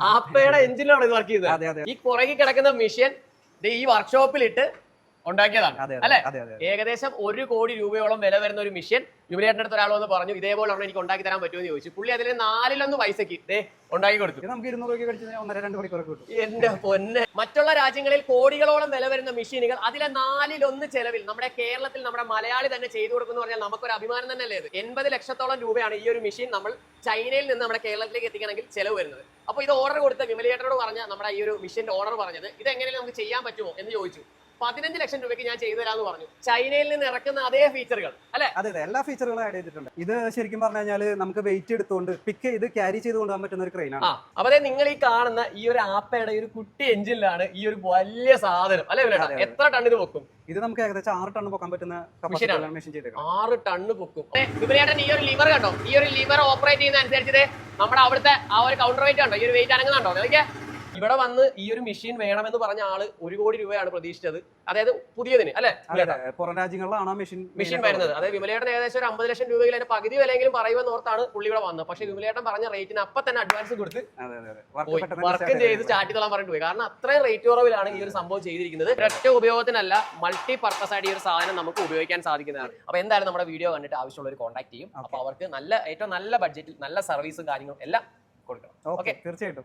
ആപ്പയുടെ എഞ്ചിനിലാണ് ഇത് വർക്ക് ചെയ്തത്. അതെ അതെ. ഈ പുറകിൽ കിടക്കുന്ന മെഷീൻ ഈ വർക്ക്ഷോപ്പിലിട്ട് ഉണ്ടാക്കിയതാണ്. അല്ലെ? അല്ലേ ഏകദേശം ഒരു കോടി രൂപയോളം വില വരുന്ന ഒരു മിഷൻ യുവനേട്ടന്റെ അടുത്ത് ഒരാൾ വന്ന് പറഞ്ഞു ഇതേപോലെ ഒരെണ്ണം എനിക്ക് ഉണ്ടാക്കി തരാൻ പറ്റുമോ? എന്ന് ചോദിച്ചു. പുള്ളി അതിൽ നാലിലൊന്ന് പൈസക്ക് ഉണ്ടാക്കി കൊടുത്തു. നമുക്ക് ഇരുന്നൂറ് രണ്ട് മണിക്കൂറൊക്കെ കിട്ടും. എന്റെ പൊന്നെ. മറ്റുള്ള രാജ്യങ്ങളിൽ കോടികളോളം വില വരുന്ന മെഷീനുകൾ അതിലെ നാലിലൊന്ന് ചെലവിൽ നമ്മുടെ കേരളത്തിൽ നമ്മുടെ മലയാളി തന്നെ ചെയ്തു കൊടുക്കുന്നു പറഞ്ഞാൽ നമുക്കൊരു അഭിമാനം തന്നെയല്ലേ ഇത്? എൺപത് ലക്ഷത്തോളം രൂപയാണ് ഈ ഒരു മെഷീൻ നമ്മൾ ചൈനയിൽ നിന്ന് നമ്മുടെ കേരളത്തിലേക്ക് എത്തിക്കണമെങ്കിൽ ചെലവ് വരുന്നത്. അപ്പോൾ ഇത് ഓർഡർ കൊടുത്ത വിമലേട്ടനോട് പറഞ്ഞ നമ്മുടെ ഈ ഒരു മെഷീന്റെ ഓർഡർ പറഞ്ഞത്. ഇത് എങ്ങനെയാണ് നമുക്ക് ചെയ്യാൻ പറ്റുമോ എന്ന് ചോദിച്ചു. പതിനഞ്ച് ലക്ഷം രൂപയ്ക്ക് ഞാൻ ചെയ്തു തരാന്ന് പറഞ്ഞു. ചൈനയിൽ നിന്ന് ഇറക്കുന്ന അതേ ഫീച്ചറുകൾ അല്ലെ? അതെ അതെ. എല്ലാ ഫീച്ചറുകളും ആഡ് ചെയ്തിട്ടുണ്ട്. ഇത് ശരിക്കും പറഞ്ഞു കഴിഞ്ഞാൽ നമുക്ക് വെയിറ്റ് എടുത്തുകൊണ്ട് പിക്ക് ചെയ്ത് ക്യാരി ചെയ്ത് കൊണ്ടുപോകാൻ പറ്റുന്ന ഒരു ക്രെയിനാണ് ആണ്. അപ്പൊ ദേ നിങ്ങൾ ഈ കാണുന്ന ഈ ഒരു ആപ്പയുടെ ഒരു കുട്ടി എഞ്ചിനിലാണ് ഈ ഒരു വലിയ സാധനം. അല്ലെ അതെ, അതെ. എത്ര ടൺ ഇത് പൊക്കും? ഇത് നമുക്ക് ഏകദേശം ആറ് ടണ്ണ് പൊക്കാൻ പറ്റുന്ന മെഷീൻ ചെയ്തേക്കുന്നത് ആറ് ടണ്ണ് പൊക്കും. വിപണിയേട്ടൻ ഈ ഒരു ലിവർ കണ്ടോ? ഈ ഒരു ലിവർ ഓപ്പറേറ്റ് ചെയ്യുന്ന അനുസരിച്ച് ദേ നമ്മുടെ അവിടുത്തെ ആ ഒരു കൗണ്ടർ വെയിറ്റ് കണ്ടോ? ഈ ഒരു വെയിറ്റ് അനങ്ങുന്നുണ്ടോ? അതൊക്കെ ഇവിടെ വന്ന് ഈ ഒരു മെഷീൻ വേണമെന്ന് പറഞ്ഞ ആൾ ഒരു കോടി രൂപയാണ് പ്രതീക്ഷിച്ചത്. അതായത് പുതിയതിന് അല്ലെ? പുറം രാജ്യങ്ങളിലാണ് മെഷീൻ മെഷീൻ വരുന്നത്. അതായത് വിമലേട്ടൻ ഏകദേശം ഒരു അമ്പത് ലക്ഷം രൂപയിൽ അതിന്റെ പകുതി വിലയെങ്കിലും പറയുമെന്ന് ഓർത്താണ് പുള്ളി ഇവിടെ വന്നത്. പക്ഷെ വിമലേട്ടൻ പറഞ്ഞ റേറ്റിന് അപ്പൊ തന്നെ അഡ്വാൻസ് കൊടുത്ത് വർക്ക് ചെയ്ത് സ്റ്റാർട്ട് ചാറ്റി തള്ളാൻ പറഞ്ഞിട്ട് പോയി. കാരണം അത്രയും റേറ്റ് കുറവിലാണ് ഈ ഒരു സംഭവം ചെയ്തിരിക്കുന്നത്. ഒറ്റ ഉപയോഗത്തിനല്ല മൾട്ടി പർപ്പസ് ആയിട്ട് ഈ ഒരു സാധനം നമുക്ക് ഉപയോഗിക്കാൻ സാധിക്കുന്നതാണ്. അപ്പൊ എന്തായാലും നമ്മുടെ വീഡിയോ കണ്ടിട്ട് ആവശ്യമുള്ളവർ കോൺടാക്ട് ചെയ്യും. അപ്പൊ അവർക്ക് നല്ല ഏറ്റവും നല്ല ബഡ്ജറ്റിൽ നല്ല സർവീസും കാര്യങ്ങളും എല്ലാം കൊടുക്കണം. ഓക്കെ തീർച്ചയായിട്ടും.